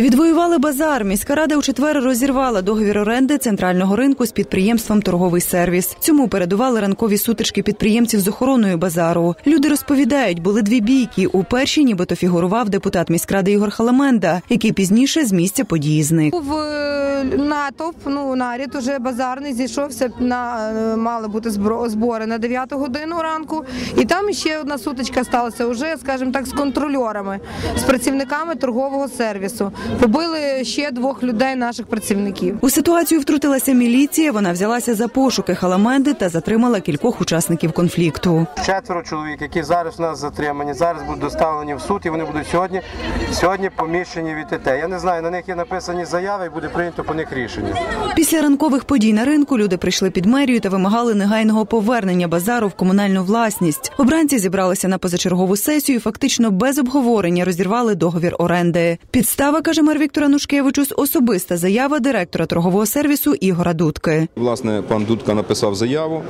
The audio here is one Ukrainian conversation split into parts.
Відвоювали базар. Міська рада у четвер розірвала договір оренди центрального ринку з підприємством Торговий сервіс. Цьому передували ранкові сутички підприємців з охороною базару. Люди розповідають, були дві бійки. У першій нібито фігурував депутат міськради Ігор Халаменда, який пізніше з місця події зник. Був е, натовп, ну наряд уже базарний зійшовся на е, мали бути збори на 9 годину ранку. І там ще одна сутичка сталася уже, скажімо так, з контрольорами, з працівниками торгового сервісу. Побили ще двох людей, наших працівників. У ситуацію втрутилася міліція. Вона взялася за пошуки Халаменди та затримала кількох учасників конфлікту. Четверо чоловік, які зараз у нас затримані, зараз будуть доставлені в суд і вони будуть сьогодні, сьогодні поміщені від ТТ. Я не знаю, на них є написані заяви і буде прийнято по них рішення. Після ранкових подій на ринку люди прийшли під мерію та вимагали негайного повернення базару в комунальну власність. Обранці зібралися на позачергову сесію. і Фактично без обговорення розірвали договір оренди. Підстава каже мер Віктор Анушкевичус, особиста заява директора торгового сервісу Ігора Дудки. Власне, пан Дудка написав заяву,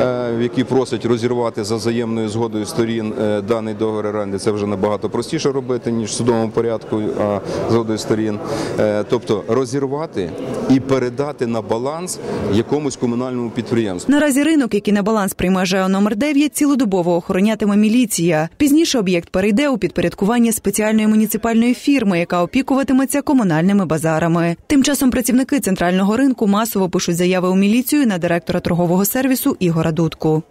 е, в якій просить розірвати за взаємною згодою сторін е, даний договір оренди. Це вже набагато простіше робити ніж в судовому порядку, а згодою сторін. Е, Тобто розірвати і передати на баланс якомусь комунальному підприємству. Наразі ринок, який на баланс приймає ЖЕО номер 9, цілодобово охоронятиме міліція. Пізніше об'єкт перейде у підпорядкування спеціальної муніципальної фірми, яка опікуватиметься комунальними базарами. Тим часом працівники центрального ринку масово пишуть заяви у міліцію на директора торгового сервісу Ігора Дудку.